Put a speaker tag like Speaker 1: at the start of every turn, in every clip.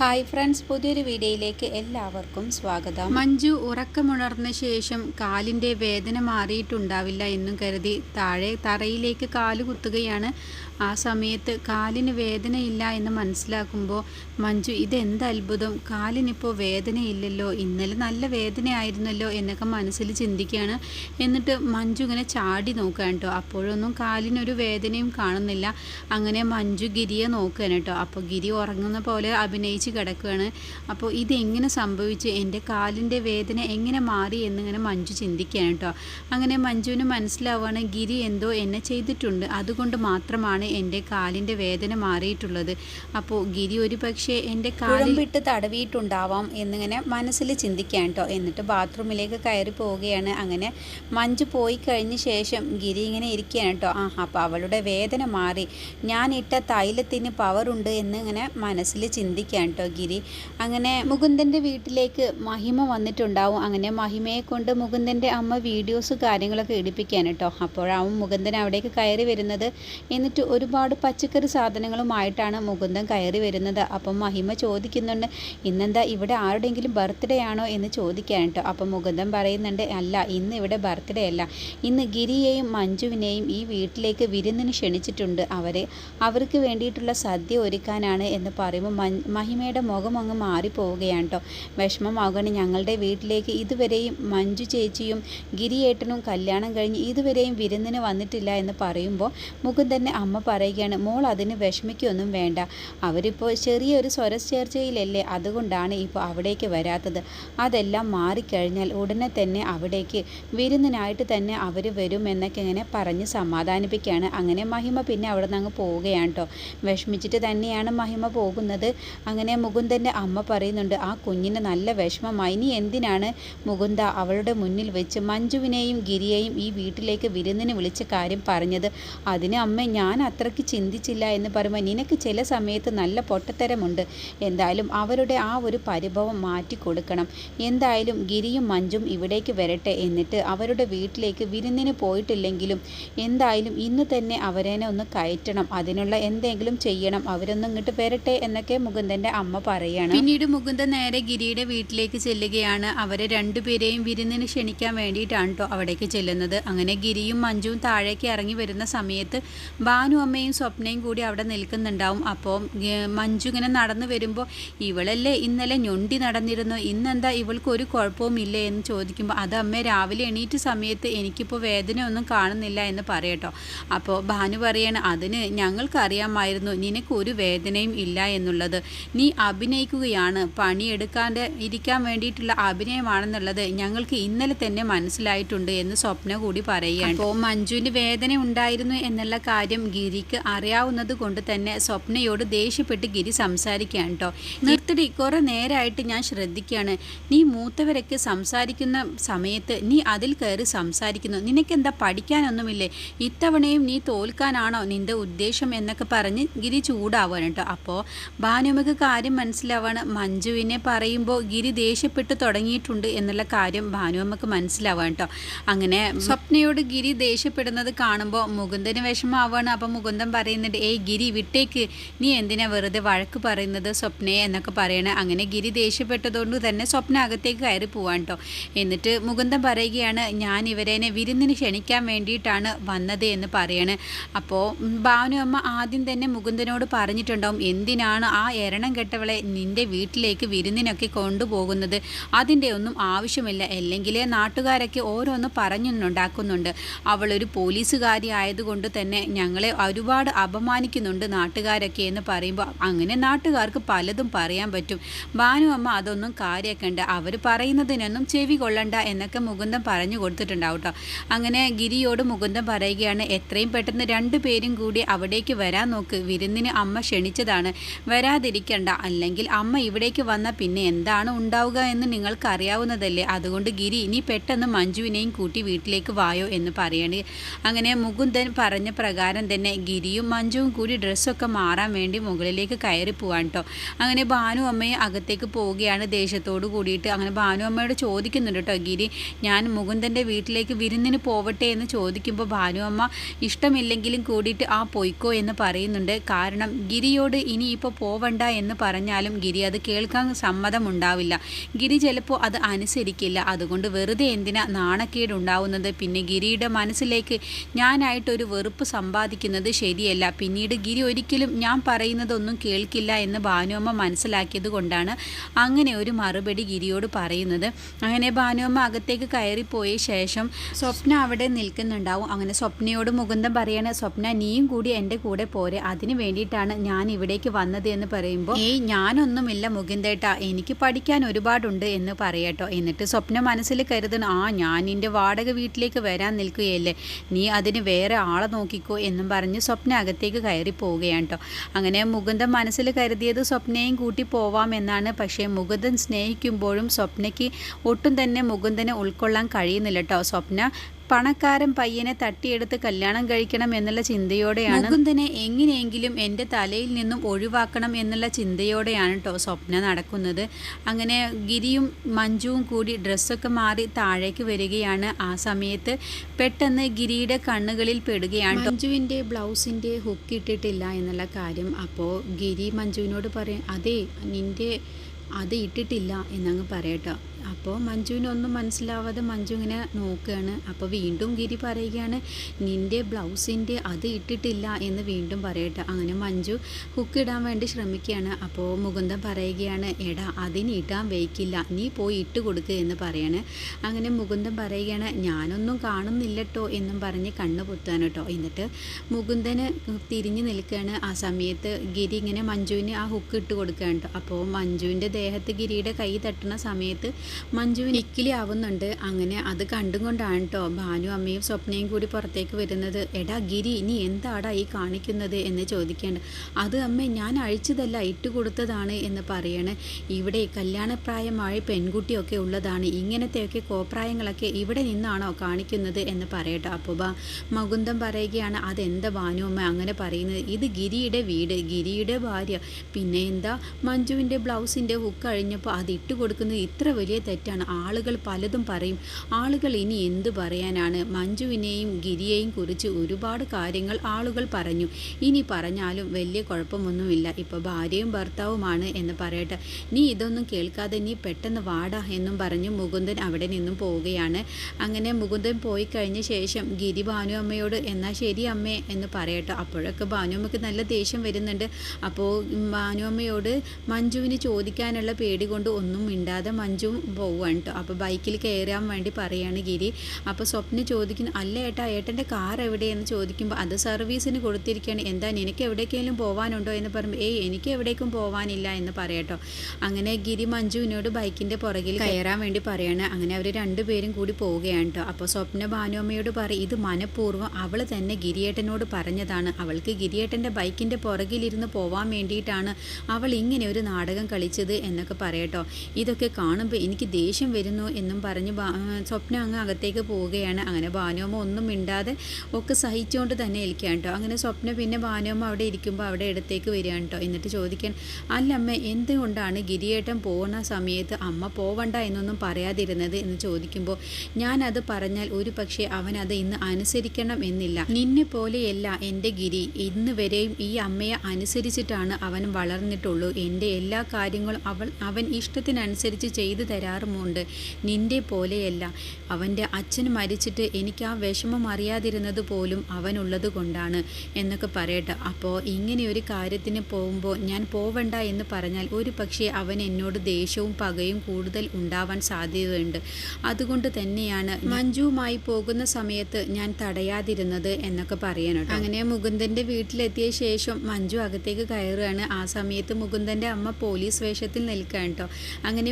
Speaker 1: Hi friends പുതിയൊരു വീഡിയോയിലേക്ക് എല്ലാവർക്കും സ്വാഗതം.
Speaker 2: മഞ്ജു ഉറക്കമുണർന്ന ശേഷം കാലിന്റെ വേദന മാറിയിട്ടുണ്ടാവില്ല എന്നും കരുതി താഴെ തറയിലേക്ക് കാൽ കുത്തുകയാണ്. ആ സമയത്ത് കാലിന് വേദനയില്ല എന്ന് മനസ്സിലാക്കുമ്പോൾ മഞ്ജു ഇതെന്ത് അത്ഭുതം? കാലിനിപ്പോൾ വേദനയില്ലല്ലോ. ഇന്നലെ നല്ല വേദനയായിരുന്നല്ലോ എന്നൊക്കെ മനസ്സിൽ ചിന്തിക്കുകയാണ്. എന്നിട്ട് മഞ്ജു ഇങ്ങനെ ചാടി നോക്കുകയാണ് കേട്ടോ. അപ്പോഴൊന്നും കാലിനൊരു വേദനയും കാണുന്നില്ല. അങ്ങനെ മഞ്ജു ഗിരിയെ നോക്കുകയാണ് കേട്ടോ. അപ്പോൾ ഗിരി ഉറങ്ങുന്ന പോലെ അഭിനയിച്ച് കിടക്കുകയാണ്. അപ്പോൾ ഇതെങ്ങനെ സംഭവിച്ചു? എന്റെ കാലിന്റെ വേദന എങ്ങനെ മാറി എന്നിങ്ങനെ മഞ്ജു ചിന്തിക്കുകയാണ് കേട്ടോ. അങ്ങനെ മഞ്ജുവിന് മനസ്സിലാവുകയാണ് ഗിരി എന്തോ എന്നെ ചെയ്തിട്ടുണ്ട്. അതുകൊണ്ട് മാത്രമാണ് എന്റെ കാലിന്റെ വേദന മാറിയിട്ടുള്ളത്. അപ്പോൾ ഗിരി ഒരു പക്ഷേ എന്റെ
Speaker 1: കാലിട്ട് തടവിയിട്ടുണ്ടാവാം എന്നിങ്ങനെ മനസ്സിൽ ചിന്തിക്കാൻ കേട്ടോ. എന്നിട്ട് ബാത്റൂമിലേക്ക് കയറി പോവുകയാണ്. അങ്ങനെ മഞ്ജു പോയി കഴിഞ്ഞ ശേഷം ഗിരി ഇങ്ങനെ ഇരിക്കുകയാണ് കേട്ടോ. ആ അപ്പോൾ അവളുടെ വേദന മാറി. ഞാൻ ഇട്ട തൈലത്തിന് പവറുണ്ട് എന്നിങ്ങനെ മനസ്സിൽ ചിന്തിക്കാൻ കേട്ടോ ഗിരി. അങ്ങനെ മുകുന്ദന്റെ വീട്ടിലേക്ക് മഹിമ വന്നിട്ടുണ്ടാവും. അങ്ങനെ മഹിമയെ കൊണ്ട് മുകുന്ദന്റെ അമ്മ വീഡിയോസ് കാര്യങ്ങളൊക്കെ എടുപ്പിക്കാൻ കേട്ടോ. അപ്പോഴാവും മുകുന്ദൻ അവിടേക്ക് കയറി വരുന്നത്. എന്നിട്ട് ഒരുപാട് പച്ചക്കറി സാധനങ്ങളുമായിട്ടാണ് മുകുന്ദൻ കയറി വരുന്നത്. അപ്പം മഹിമ ചോദിക്കുന്നുണ്ട് ഇന്നെന്താ ഇവിടെ ആരുടെയെങ്കിലും ബർത്ത്ഡേ ആണോ? എന്ന് ചോദിക്കാൻ കേട്ടോ. അപ്പം മുകുന്ദൻ പറയുന്നുണ്ട് അല്ല ഇന്ന് ഇവിടെ ബർത്ത്ഡേ അല്ല. ഇന്ന് ഗിരിയെയും മഞ്ജുവിനെയും ഈ വീട്ടിലേക്ക് വിരുന്നിന് ക്ഷണിച്ചിട്ടുണ്ട്. അവരെ അവർക്ക് വേണ്ടിയിട്ടുള്ള സദ്യ ഒരുക്കാനാണ് എന്ന് പറയുമ്പോൾ മൻ- മഹിമയുടെ മുഖം അങ്ങ് മാറിപ്പോവുകയാണ് കേട്ടോ വിഷമമാകണം ഞങ്ങളുടെ വീട്ടിലേക്ക്. ഇതുവരെയും മഞ്ജു ചേച്ചിയും ഗിരിയേട്ടനും കല്യാണം കഴിഞ്ഞ് ഇതുവരെയും വിരുന്നിന് വന്നിട്ടില്ല എന്ന് പറയുമ്പോൾ മുഖം തന്നെ അമ്മ പറയുകയാണ് മോൾ അതിന് വിഷമിക്കൊന്നും വേണ്ട. അവരിപ്പോൾ ചെറിയൊരു സ്വരച്ചേർച്ചയിലല്ലേ അതുകൊണ്ടാണ് ഇപ്പോൾ അവിടേക്ക് വരാത്തത്. അതെല്ലാം മാറിക്കഴിഞ്ഞാൽ ഉടനെ തന്നെ അവിടേക്ക് വിരുന്നിനായിട്ട് തന്നെ അവർ വരും എന്നൊക്കെ ഇങ്ങനെ പറഞ്ഞ് സമാധാനിപ്പിക്കുകയാണ്. അങ്ങനെ മഹിമ പിന്നെ അവിടെ നിന്ന് അങ്ങ് പോവുകയാണ് കേട്ടോ വിഷമിച്ചിട്ട് തന്നെയാണ് മഹിമ പോകുന്നത്. അങ്ങനെ മുകുന്ദന്റെ അമ്മ പറയുന്നുണ്ട് ആ കുഞ്ഞിന് നല്ല വിഷമമായി. ഇനി എന്തിനാണ് മുകുന്ദ അവളുടെ മുന്നിൽ വെച്ച് മഞ്ജുവിനെയും ഗിരിയെയും ഈ വീട്ടിലേക്ക് വിരുന്നിന് വിളിച്ച കാര്യം പറഞ്ഞത്? അതിന് അമ്മ ഞാൻ അത്രയ്ക്ക് ചിന്തിച്ചില്ല എന്ന് പറയുമ്പോൾ നിനക്ക് ചില സമയത്ത് നല്ല പൊട്ടത്തരമുണ്ട്. എന്തായാലും അവരുടെ ആ ഒരു പരിഭവം മാറ്റി കൊടുക്കണം. എന്തായാലും ഗിരിയും മഞ്ജും ഇവിടേക്ക് വരട്ടെ എന്നിട്ട് അവരുടെ വീട്ടിലേക്ക് വിരുന്നിന് പോയിട്ടില്ലെങ്കിലും എന്തായാലും ഇന്ന് തന്നെ അവരേനെ ഒന്ന് കയറ്റണം. അതിനുള്ള എന്തെങ്കിലും ചെയ്യണം. അവരൊന്നും ഇങ്ങോട്ട് വരട്ടെ എന്നൊക്കെ മുകുന്ദന്റെ അമ്മ പറയാണ്.
Speaker 2: പിന്നീട് മുകുന്ദൻ നേരെ ഗിരിയുടെ വീട്ടിലേക്ക് ചെല്ലുകയാണ്. അവരെ രണ്ടുപേരെയും വിരുന്നിന് ക്ഷണിക്കാൻ വേണ്ടിയിട്ടാണ് കേട്ടോ അവിടേക്ക് ചെല്ലുന്നത്. അങ്ങനെ ഗിരിയും മഞ്ജുവും താഴേക്ക് ഇറങ്ങി വരുന്ന സമയത്ത് ഭാനു അമ്മയും സ്വപ്നയും കൂടി അവിടെ നിൽക്കുന്നുണ്ടാവും. അപ്പോൾ മഞ്ജു ഇങ്ങനെ നടന്നു വരുമ്പോൾ ഇവളല്ലേ ഇന്നലെ ഞൊണ്ടി നടന്നിരുന്നു. ഇന്നെന്താ ഇവൾക്ക് ഒരു കുഴപ്പവും ഇല്ലേ? എന്ന് ചോദിക്കുമ്പോൾ അത് അമ്മ രാവിലെ എണീറ്റ സമയത്ത് എനിക്കിപ്പോൾ വേദനയൊന്നും കാണുന്നില്ല എന്ന് പറയട്ടോ അപ്പോൾ ഭാനു പറയാണ് അതിന് ഞങ്ങൾക്കറിയാമായിരുന്നു. നിനക്ക് ഒരു വേദനയും ഇല്ല എന്നുള്ളത്. നീ അഭിനയിക്കുകയാണ്. പണിയെടുക്കാതെ ഇരിക്കാൻ വേണ്ടിയിട്ടുള്ള അഭിനയമാണെന്നുള്ളത് ഞങ്ങൾക്ക് ഇന്നലെ തന്നെ മനസ്സിലായിട്ടുണ്ട് എന്ന് സ്വപ്ന കൂടി പറയുകയാണ്. അപ്പോൾ മഞ്ജുവിന് വേദന ഉണ്ടായിരുന്നു എന്നുള്ള കാര്യം ഗിരിക്ക് അറിയാവുന്നത് കൊണ്ട് തന്നെ സ്വപ്നയോട് ദേഷ്യപ്പെട്ട് ഗിരി സംസാരിക്കുകയാണ് കേട്ടോ. നിർത്തിടി കുറെ നേരമായിട്ട് ഞാൻ ശ്രദ്ധിക്കുകയാണ്. നീ മൂത്തവരൊക്കെ സംസാരിക്കുന്ന സമയത്ത് നീ അതിൽ കയറി സംസാരിക്കുന്നു. നിനക്കെന്താ പഠിക്കാനൊന്നുമില്ലേ? ഇത്തവണയും നീ തോൽക്കാനാണോ നിന്റെ ഉദ്ദേശം എന്നൊക്കെ പറഞ്ഞ് ഗിരി ചൂടാവാണ് കേട്ടോ. അപ്പോൾ ഭാനുമക്ക് കാര്യം മനസ്സിലാവാണ്. മഞ്ജുവിനെ പറയുമ്പോൾ ഗിരി ദേഷ്യപ്പെട്ട് തുടങ്ങിയിട്ടുണ്ട് എന്നുള്ള കാര്യം ഭാനുവമ്മക്ക് മനസ്സിലാവാണ് കേട്ടോ അങ്ങനെ സ്വപ്നയോട് ഗിരി ദേഷ്യപ്പെടുന്നത് കാണുമ്പോൾ മുകുന്ദന് വിഷമാവാണ് അപ്പോൾ മുകുന്ദൻ പറയുന്നുണ്ട് ഏയ് ഗിരി വിട്ടേക്ക്. നീ എന്തിനാ വെറുതെ വഴക്ക് പറയുന്നത്? സ്വപ്നയെ എന്നൊക്കെ പറയണേ അങ്ങനെ ഗിരി ദേഷ്യപ്പെട്ടതുകൊണ്ട് തന്നെ സ്വപ്ന അകത്തേക്ക് കയറി പോവാൻ കേട്ടോ എന്നിട്ട് മുകുന്ദൻ പറയുകയാണ് ഞാൻ ഇവരേനെ വിരുന്നിന് ക്ഷണിക്കാൻ വേണ്ടിയിട്ടാണ് വന്നത് എന്ന് പറയണേ. അപ്പോൾ ഭാനു അമ്മ ആദ്യം തന്നെ മുകുന്ദനോട് പറഞ്ഞിട്ടുണ്ടാവും എന്തിനാണ് ആ എരണം കെട്ടവളെ നിന്റെ വീട്ടിലേക്ക് വിരുന്നിനൊക്കെ കൊണ്ടുപോകുന്നത് അതിന്റെ ഒന്നും ആവശ്യമില്ല. അല്ലെങ്കിൽ നാട്ടുകാരൊക്കെ ഓരോന്ന് പറഞ്ഞുണ്ടാക്കുന്നുണ്ട്. അവളൊരു പോലീസുകാരി ആയതുകൊണ്ട് തന്നെ ഞങ്ങളെ ഒരുപാട് അപമാനിക്കുന്നുണ്ട് നാട്ടുകാരൊക്കെ എന്ന് പറയുമ്പോൾ അങ്ങനെ നാട്ടുകാർക്ക് പലതും പറയാൻ പറ്റും. ഭാനു അമ്മ അതൊന്നും കാര്യമാക്കണ്ട അവർ പറയുന്നതിനൊന്നും ചെവി കൊള്ളണ്ട എന്നൊക്കെ മുകുന്ദൻ പറഞ്ഞു കൊടുത്തിട്ടുണ്ടാവും കേട്ടോ അങ്ങനെ ഗിരിയോട് മുകുന്ദൻ പറയുകയാണ് എത്രയും പെട്ടെന്ന് രണ്ടുപേരും കൂടി അവിടേക്ക് വരാൻ നോക്ക്. വിരുന്നിന് അമ്മ ക്ഷണിച്ചതാണ്. വരാതിരിക്കണ്ട. അല്ലെങ്കിൽ അമ്മ ഇവിടേക്ക് വന്ന പിന്നെ എന്താണ് ഉണ്ടാവുക എന്ന് നിങ്ങൾക്ക് അറിയാവുന്നതല്ലേ? അതുകൊണ്ട് ഗിരി ഇനി പെട്ടെന്ന് മഞ്ജുവിനെയും കൂട്ടി വീട്ടിലേക്ക് വായോ എന്ന് പറയണേ. അങ്ങനെ മുകുന്ദൻ പറഞ്ഞ പ്രകാരം തന്നെ ഗിരിയും മഞ്ജുവും കൂടി ഡ്രസ്സൊക്കെ മാറാൻ വേണ്ടി മുകളിലേക്ക് കയറി പോവാൻ കേട്ടോ അങ്ങനെ ഭാനു അമ്മയെ അകത്തേക്ക് പോവുകയാണ് ദേഷ്യത്തോട് കൂടിയിട്ട്. അങ്ങനെ ഭാനു അമ്മയോട് ചോദിക്കുന്നുണ്ട് കേട്ടോ ഗിരി ഞാൻ മുകുന്ദന്റെ വീട്ടിലേക്ക് വിരുന്നിന് പോവട്ടെ എന്ന് ചോദിക്കുമ്പോൾ ഭാനു അമ്മ ഇഷ്ടമില്ലെങ്കിലും കൂടിയിട്ട് ആ പൊയ്ക്കോ എന്ന് പറയുന്നുണ്ട്. കാരണം ഗിരിയോട് ഇനി ഇപ്പോൾ പോവണ്ട എന്ന് പറഞ്ഞാലും ഗിരി അത് കേൾക്കാൻ സമ്മതമുണ്ടാവില്ല. ഗിരി ചിലപ്പോൾ അത് അനുസരിക്കില്ല. അതുകൊണ്ട് വെറുതെ എന്തിനാ നാണക്കേട് ഉണ്ടാവുന്നത് പിന്നെ ഗിരിയുടെ മനസ്സിലേക്ക് ഞാനായിട്ടൊരു വെറുപ്പ് സമ്പാദിക്കുന്നത് ശരിയല്ല. പിന്നീട് ഗിരി ഒരിക്കലും ഞാൻ പറയുന്നതൊന്നും കേൾക്കില്ല എന്ന് ഭാനുവമ്മ മനസ്സിലാക്കിയത് കൊണ്ടാണ് അങ്ങനെ ഒരു മറുപടി ഗിരിയോട് പറയുന്നത്. അങ്ങനെ ഭാനുവമ്മ അകത്തേക്ക് കയറിപ്പോയ ശേഷം സ്വപ്ന അവിടെ നിൽക്കുന്നുണ്ടാവും. അങ്ങനെ സ്വപ്നയോട് മുകുന്ദം പറയണ സ്വപ്ന നീയും കൂടി എന്റെ കൂടെ പോരെ. അതിന് വേണ്ടിയിട്ടാണ് ഞാൻ ഇവിടേക്ക് വന്നത് എന്ന് പറയുമ്പോൾ ഏയ് ഞാനൊന്നുമില്ല മുകുന്ദേട്ട എനിക്ക് പഠിക്കാൻ ഒരുപാടുണ്ട് എന്ന് പറയട്ടോ. എന്നിട്ട് സ്വപ്ന മനസ്സിൽ കരുതണം ആ ഞാൻ നിന്റെ വാടക വീട്ടിലേക്ക് വരാൻ നിൽക്കുകയല്ലേ നീ അതിന് വേറെ ആളെ നോക്കിക്കോ എന്നും പറഞ്ഞ് സ്വപ്ന അകത്തേക്ക് കയറി പോവുകയാണ് കേട്ടോ അങ്ങനെ മുകുന്ദൻ മനസ്സിൽ കരുതിയത് സ്വപ്നയും കൂട്ടി പോവാമെന്നാണ് പക്ഷേ മുകുന്ദൻ സ്നേഹിക്കുമ്പോഴും സ്വപ്നയ്ക്ക് ഒട്ടും തന്നെ മുകുന്ദനെ ഉൾക്കൊള്ളാൻ കഴിയുന്നില്ല കേട്ടോ സ്വപ്ന പണക്കാരൻ പയ്യനെ തട്ടിയെടുത്ത് കല്യാണം കഴിക്കണം എന്നുള്ള ചിന്തയോടെയാണ് മുകുന്ദനെ എങ്ങനെയെങ്കിലും എന്റെ തലയിൽ നിന്നും ഒഴിവാക്കണം എന്നുള്ള ചിന്തയോടെയാണ് കേട്ടോ സ്വപ്ന നടക്കുന്നത്. അങ്ങനെ ഗിരിയും മഞ്ജുവും കൂടി ഡ്രസ്സൊക്കെ മാറി താഴേക്ക് വരികയാണ് ആ സമയത്ത്. പെട്ടെന്ന് ഗിരിയുടെ കണ്ണുകളിൽ പെടുകയാണ്. മഞ്ജുവിന്റെ ബ്ലൗസിന്റെ ഹുക്ക് ഇട്ടിട്ടില്ല എന്നുള്ള കാര്യം അപ്പോൾ ഗിരി മഞ്ജുവിനോട് പറയും അതെ നിന്റെ അത് ഇട്ടിട്ടില്ല എന്നങ്ങ് പറയട്ടോ അപ്പോൾ മഞ്ജുവിനൊന്നും മനസ്സിലാവാതെ മഞ്ജു ഇങ്ങനെ നോക്കുകയാണ് അപ്പോൾ വീണ്ടും ഗിരി പറയുകയാണ് നിന്റെ ബ്ലൗസിന്റെ അത് ഇട്ടിട്ടില്ല എന്ന് വീണ്ടും പറയട്ടെ. അങ്ങനെ മഞ്ജു ഹുക്ക് ഇടാൻ വേണ്ടി ശ്രമിക്കുകയാണ്. അപ്പോൾ മുകുന്ദൻ പറയുകയാണ് എടാ അതിന് ഇടാൻ വയ്ക്കില്ല. നീ പോയി ഇട്ട് കൊടുക്കുക എന്ന് പറയാണ്. അങ്ങനെ മുകുന്ദൻ പറയുകയാണ് ഞാനൊന്നും കാണുന്നില്ലട്ടോ എന്നും പറഞ്ഞ് കണ്ണ് പൊത്താണ് കേട്ടോ. എന്നിട്ട് മുകുന്ദന് തിരിഞ്ഞു നിൽക്കുകയാണ്. ആ സമയത്ത് ഗിരി ഇങ്ങനെ മഞ്ജുവിന് ആ ഹുക്ക് ഇട്ട് കൊടുക്കുകയാണ് കേട്ടോ. അപ്പോൾ മഞ്ജുവിന്റെ ദേഹത്ത് ഗിരിയുടെ കൈ തട്ടുന്ന സമയത്ത് മഞ്ജുവിന് ഇക്കിലി ആവുന്നുണ്ട്. അങ്ങനെ അത് കണ്ടും കൊണ്ടാണ് കേട്ടോ ഭാനു അമ്മയും സ്വപ്നയും കൂടി പുറത്തേക്ക് വരുന്നത്. എടാ ഗിരി നീ എന്താടാ ഈ കാണിക്കുന്നത് എന്ന് ചോദിക്കേണ്ട. അത് അമ്മ ഞാൻ അഴിച്ചതല്ല ഇട്ട് കൊടുത്തതാണ് എന്ന് പറയണേ. ഇവിടെ കല്യാണപ്രായമായ പെൺകുട്ടിയൊക്കെ ഉള്ളതാണ്. ഇങ്ങനത്തെയൊക്കെ കോപ്രായങ്ങളൊക്കെ ഇവിടെ നിന്നാണോ കാണിക്കുന്നത് എന്ന് പറയട്ടെ അപ്പോൾ ബാ മകുന്ദം പറയുകയാണ് അതെന്താ ഭാനു അമ്മ? അങ്ങനെ പറയുന്നത്. ഇത് ഗിരിയുടെ വീട് ഗിരിയുടെ ഭാര്യ. പിന്നെ എന്താ? മഞ്ജുവിന്റെ ബ്ലൗസിന്റെ ഹുക്ക് കഴിഞ്ഞപ്പോൾ അത് ഇട്ട് കൊടുക്കുന്നത് ഇത്ര വലിയ തെറ്റാണ്. ആളുകൾ പലതും പറയും. ആളുകൾ ഇനി എന്ത് പറയാനാണ്? മഞ്ജുവിനെയും ഗിരിയെയും കുറിച്ച് ഒരുപാട് കാര്യങ്ങൾ ആളുകൾ പറഞ്ഞു. ഇനി പറഞ്ഞാലും വലിയ കുഴപ്പമൊന്നുമില്ല. ഇപ്പോൾ ഭാര്യയും ഭർത്താവുമാണ് എന്ന് പറയട്ടെ. നീ ഇതൊന്നും കേൾക്കാതെ നീ പെട്ടെന്ന് വാടാ എന്നും പറഞ്ഞു മുകുന്ദൻ അവിടെ നിന്നും പോവുകയാണ്. അങ്ങനെ മുകുന്ദൻ പോയി കഴിഞ്ഞ ശേഷം ഗിരി ഭാനു അമ്മയോട് എന്നാൽ ശരി അമ്മേ എന്ന് പറയട്ടെ. അപ്പോഴൊക്കെ ഭാനു അമ്മയ്ക്ക് നല്ല ദേഷ്യം വരുന്നുണ്ട്. അപ്പോൾ ഭാനു അമ്മയോട് മഞ്ജുവിന് ചോദിക്കാനുള്ള പേടി കൊണ്ട് ഒന്നും മിണ്ടാതെ മഞ്ജു പോവുകയാണ് കേട്ടോ അപ്പോൾ ബൈക്കിൽ കയറാൻ വേണ്ടി പറയാണ് ഗിരി. അപ്പോൾ സ്വപ്ന ചോദിക്കുന്നു അല്ല ഏട്ടാ ഏട്ടന്റെ കാർ എവിടെയെന്ന് ചോദിക്കുമ്പോൾ അത് സർവീസിന് കൊടുത്തിരിക്കുകയാണ് എന്താ നിനക്ക് എവിടേക്കെങ്കിലും പോകാനുണ്ടോ എന്ന് പറയുമ്പോൾ ഏയ് എനിക്ക് എവിടേക്കും പോകാനില്ല എന്ന് പറയട്ടോ അങ്ങനെ ഗിരി മഞ്ജുവിനോട് ബൈക്കിന്റെ പുറകിൽ കയറാൻ വേണ്ടി പറയാണ്. അങ്ങനെ അവർ രണ്ടുപേരും കൂടി പോവുകയാണ് കേട്ടോ അപ്പോൾ സ്വപ്ന ഭാനുമ്മയോട് പറയും ഇത് മനഃപൂർവം അവൾ തന്നെ ഗിരിയേട്ടനോട് പറഞ്ഞതാണ്. അവൾക്ക് ഗിരിയേട്ടന്റെ ബൈക്കിന്റെ പുറകിലിരുന്ന് പോവാൻ വേണ്ടിയിട്ടാണ് അവൾ ഇങ്ങനെ ഒരു നാടകം കളിച്ചത് എന്നൊക്കെ പറയട്ടോ ഇതൊക്കെ കാണുമ്പോൾ എനിക്ക് ദേഷ്യം വരുന്നു എന്നും പറഞ്ഞ് സ്വപ്ന അങ്ങ് അകത്തേക്ക് പോവുകയാണ്. അങ്ങനെ ഭാനുവമ്മ ഒന്നും മിണ്ടാതെ ഒക്കെ സഹിച്ചുകൊണ്ട് തന്നെ ഇരിക്കുകയാണ് കേട്ടോ. അങ്ങനെ സ്വപ്ന പിന്നെ ഭാനുവമ്മ അവിടെ ഇരിക്കുമ്പോൾ അവിടെ ഇടത്തേക്ക് വരികയാണ് കേട്ടോ. എന്നിട്ട് ചോദിക്കാൻ അല്ലമ്മ എന്തുകൊണ്ടാണ് ഗിരിയേട്ടൻ പോകുന്ന സമയത്ത് അമ്മ പോവണ്ട എന്നൊന്നും പറയാതിരുന്നത്? എന്ന് ചോദിക്കുമ്പോൾ ഞാനത് പറഞ്ഞാൽ ഒരു പക്ഷേ അവൻ അത് ഇന്ന് അനുസരിക്കണം എന്നില്ല. നിന്നെ പോലെയല്ല എന്റെ ഗിരി. ഇന്ന് വരെയും ഈ അമ്മയെ അനുസരിച്ചിട്ടാണ് അവൻ വളർന്നിട്ടുള്ളൂ. എന്റെ എല്ലാ കാര്യങ്ങളും അവൾ അവൻ ഇഷ്ടത്തിനനുസരിച്ച് ചെയ്തു തരാറുമുണ്ട് നിന്റെ പോലെയല്ല. അവന്റെ അച്ഛൻ മരിച്ചിട്ട് എനിക്ക് ആ വിഷമം അറിയാതിരുന്നത് പോലും അവനുള്ളത് കൊണ്ടാണ് എന്നൊക്കെ പറയട്ടെ. അപ്പോൾ ഇങ്ങനെയൊരു കാര്യത്തിന് പോകുമ്പോൾ ഞാൻ പോവണ്ട എന്ന് പറഞ്ഞാൽ ഒരു പക്ഷേ അവൻ എന്നോട് ദേഷ്യവും പകയും കൂടുതൽ ഉണ്ടാവാൻ സാധ്യതയുണ്ട്. അതുകൊണ്ട് തന്നെയാണ് മഞ്ജുവുമായി പോകുന്ന സമയത്ത് ഞാൻ തടയാതിരുന്നത് എന്നൊക്കെ പറയണം അങ്ങനെ മുകുന്ദന്റെ വീട്ടിലെത്തിയ ശേഷം മഞ്ജു അകത്തേക്ക് കയറുകയാണ്. ആ സമയത്ത് മുകുന്ദന്റെ അമ്മ പോലീസ് വേഷത്തിൽ നിൽക്കുകയാണ് കേട്ടോ. അങ്ങനെ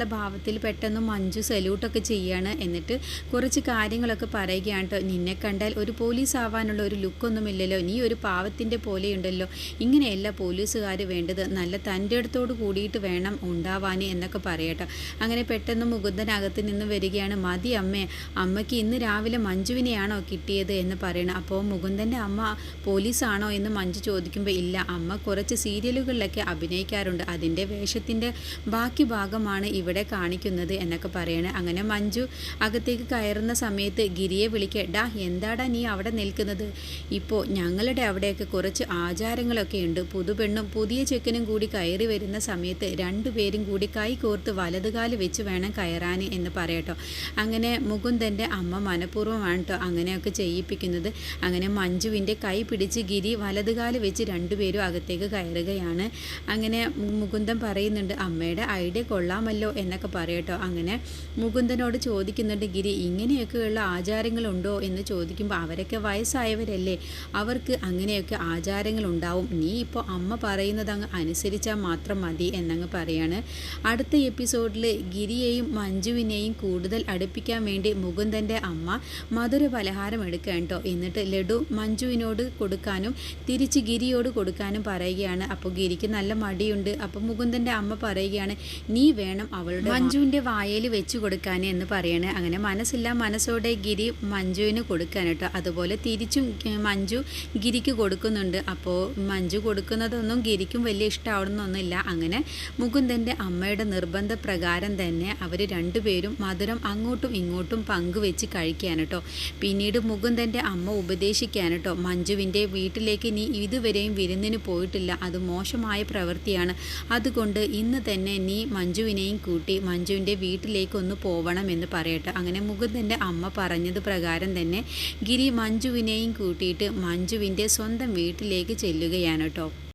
Speaker 2: പോലീസാണെന്നുള്ള ഭാവത്തിൽ പെട്ടെന്ന് മഞ്ജു സല്യൂട്ടൊക്കെ ചെയ്യാണ് എന്നിട്ട് കുറച്ച് കാര്യങ്ങളൊക്കെ പറയുകയാണ് കേട്ടോ. നിന്നെ കണ്ടാൽ ഒരു പോലീസ് ആവാനുള്ള ഒരു ലുക്കൊന്നുമില്ലല്ലോ നീ ഒരു പാവത്തിന്റെ പോലെയുണ്ടല്ലോ. ഇങ്ങനെയല്ല പോലീസുകാർ വേണ്ടത്. നല്ല തന്റെ അടുത്തോട് കൂടിയിട്ട് വേണം ഉണ്ടാവാൻ എന്നൊക്കെ പറയട്ടെ അങ്ങനെ പെട്ടെന്ന് മുകുന്ദനകത്ത് നിന്ന് വരികയാണ്. മതി അമ്മേ അമ്മയ്ക്ക് ഇന്ന് രാവിലെ മഞ്ജുവിനെയാണോ കിട്ടിയത്? എന്ന് പറയണം. അപ്പോൾ മുകുന്ദന്റെ അമ്മ പോലീസാണോ? എന്ന് മഞ്ജു ചോദിക്കുമ്പോൾ ഇല്ല അമ്മ കുറച്ച് സീരിയലുകളിലൊക്കെ അഭിനയിക്കാറുണ്ട്. അതിന്റെ വേഷത്തിന്റെ ബാക്കി ഭാഗമാണ് ഇവിടെ കാണിക്കുന്നത് എന്നൊക്കെ പറയണേ. അങ്ങനെ മഞ്ജു അകത്തേക്ക് കയറുന്ന സമയത്ത് ഗിരിയെ വിളിക്കുക ഡാ എന്താടാ നീ അവിടെ നിൽക്കുന്നത്? ഇപ്പോൾ ഞങ്ങളുടെ അവിടെയൊക്കെ കുറച്ച് ആചാരങ്ങളൊക്കെ ഉണ്ട്. പുതുപെണ്ണും പുതിയ ചെക്കനും കൂടി കയറി വരുന്ന സമയത്ത് രണ്ടുപേരും കൂടി കൈ കോർത്ത് വലതുകാൽ വെച്ച് വേണം കയറാൻ എന്ന് പറയട്ടോ. അങ്ങനെ മുകുന്ദന്റെ അമ്മ മനഃപൂർവമാണ് കേട്ടോ അങ്ങനെയൊക്കെ ചെയ്യിപ്പിക്കുന്നത്. അങ്ങനെ മഞ്ജുവിന്റെ കൈ പിടിച്ച് ഗിരി വലതുകാൽ വെച്ച് രണ്ടുപേരും അകത്തേക്ക് കയറുകയാണ്. അങ്ങനെ മുകുന്ദൻ പറയുന്നുണ്ട് അമ്മയുടെ ഐഡിയ കൊള്ളാമല്ലോ എന്നൊക്കെ പറയട്ടോ. അങ്ങനെ മുകുന്ദനോട് ചോദിക്കുന്നുണ്ട് ഗിരി ഇങ്ങനെയൊക്കെയുള്ള ആചാരങ്ങളുണ്ടോ? എന്ന് ചോദിക്കുമ്പോൾ അവരൊക്കെ വയസ്സായവരല്ലേ. അവർക്ക് അങ്ങനെയൊക്കെ ആചാരങ്ങളുണ്ടാവും. നീ ഇപ്പോൾ അമ്മ പറയുന്നത് അങ്ങ് അനുസരിച്ചാൽ മാത്രം മതി എന്നങ്ങ് പറയാണ്. അടുത്ത എപ്പിസോഡിൽ ഗിരിയെയും മഞ്ജുവിനെയും കൂടുതൽ അടുപ്പിക്കാൻ വേണ്ടി മുകുന്ദന്റെ അമ്മ മധുര പലഹാരം എടുക്കാൻ കേട്ടോ എന്നിട്ട് ലഡു മഞ്ജുവിനോട് കൊടുക്കാനും തിരിച്ച് ഗിരിയോട് കൊടുക്കാനും പറയുകയാണ്. അപ്പോൾ ഗിരിക്ക് നല്ല മടിയുണ്ട്. അപ്പോൾ മുകുന്ദന്റെ അമ്മ പറയുകയാണ് നീ വേണം അവളുടെ മഞ്ജുവിന്റെ വായയിൽ വെച്ചു കൊടുക്കാൻ എന്ന് പറയണ. അങ്ങനെ മനസ്സില്ല മനസ്സോടെ ഗിരി മഞ്ജുവിന് കൊടുക്കാൻ കേട്ടോ. അതുപോലെ തിരിച്ചും മഞ്ജു ഗിരിക്ക് കൊടുക്കുന്നുണ്ട്. അപ്പോൾ മഞ്ജു കൊടുക്കുന്നതൊന്നും ഗിരിക്കും വലിയ ഇഷ്ടമാവണമെന്നൊന്നുമില്ല അങ്ങനെ മുകുന്ദന്റെ അമ്മയുടെ നിർബന്ധ പ്രകാരം തന്നെ അവർ രണ്ടുപേരും മധുരം അങ്ങോട്ടും ഇങ്ങോട്ടും പങ്കുവെച്ച് കഴിക്കാൻ കേട്ടോ. പിന്നീട് മുകുന്ദന്റെ അമ്മ ഉപദേശിക്കാൻ കേട്ടോ. മഞ്ജുവിന്റെ വീട്ടിലേക്ക് നീ ഇതുവരെയും വിരുന്നിന് പോയിട്ടില്ല. അത് മോശമായ പ്രവൃത്തിയാണ്. അതുകൊണ്ട് ഇന്ന് തന്നെ നീ മഞ്ജുവിനെയും കൂട്ടി മഞ്ജുവിന്റെ വീട്ടിലേക്ക് ഒന്ന് പോവണമെന്ന് പറയട്ടെ. അങ്ങനെ മുകുന്ദന്റെ അമ്മ പറഞ്ഞത് പ്രകാരം തന്നെ ഗിരി മഞ്ജുവിനെയും കൂട്ടിയിട്ട് മഞ്ജുവിന്റെ സ്വന്തം വീട്ടിലേക്ക് ചെല്ലുകയാണ് കേട്ടോ.